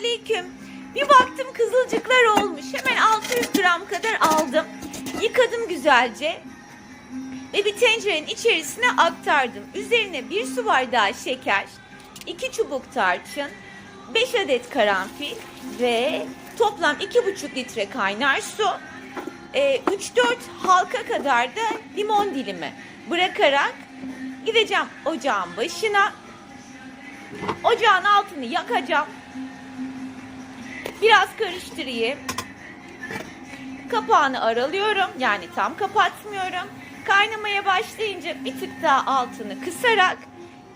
aleyküm. Bir baktım kızılcıklar olmuş. Hemen 600 gram kadar aldım. Yıkadım güzelce. Ve bir tencerenin içerisine aktardım. Üzerine bir su bardağı şeker, 2 çubuk tarçın, 5 adet karanfil ve toplam 2,5 litre kaynar su, e, 3-4 halka kadar da limon dilimi bırakarak gideceğim ocağın başına. Ocağın altını yakacağım. Biraz karıştırayım. Kapağını aralıyorum. Yani tam kapatmıyorum. Kaynamaya başlayınca bir tık daha altını kısarak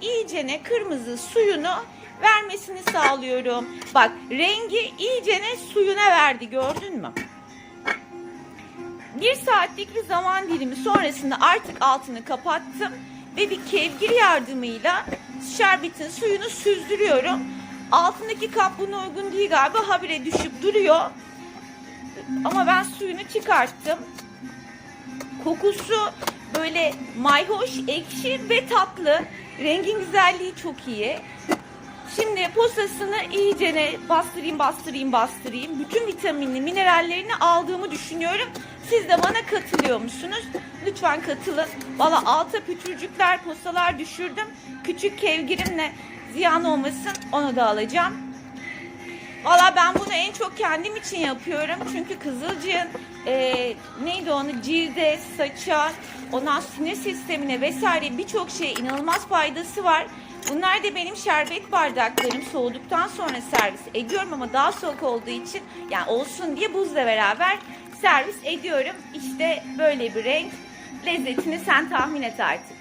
iyicene kırmızı suyunu vermesini sağlıyorum. Bak rengi iyicene suyuna verdi gördün mü? Bir saatlik bir zaman dilimi sonrasında artık altını kapattım ve bir kevgir yardımıyla şerbetin suyunu süzdürüyorum. Altındaki kap buna uygun değil galiba habire düşüp duruyor. Ama ben suyunu çıkarttım. Kokusu böyle mayhoş, ekşi ve tatlı. Rengin güzelliği çok iyi. Şimdi posasını iyicene bastırayım, bastırayım, bastırayım. Bütün vitaminli, minerallerini aldığımı düşünüyorum. Siz de bana katılıyor musunuz? Lütfen katılın. Valla alta pütürcükler, posalar düşürdüm. Küçük kevgirimle ziyan olmasın onu da alacağım. Valla ben bunu en çok kendim için yapıyorum. Çünkü kızılcığın e, neydi onu cilde, saça, ondan sinir sistemine vesaire birçok şeye inanılmaz faydası var. Bunlar da benim şerbet bardaklarım soğuduktan sonra servis ediyorum ama daha soğuk olduğu için yani olsun diye buzla beraber servis ediyorum. İşte böyle bir renk. Lezzetini sen tahmin et artık.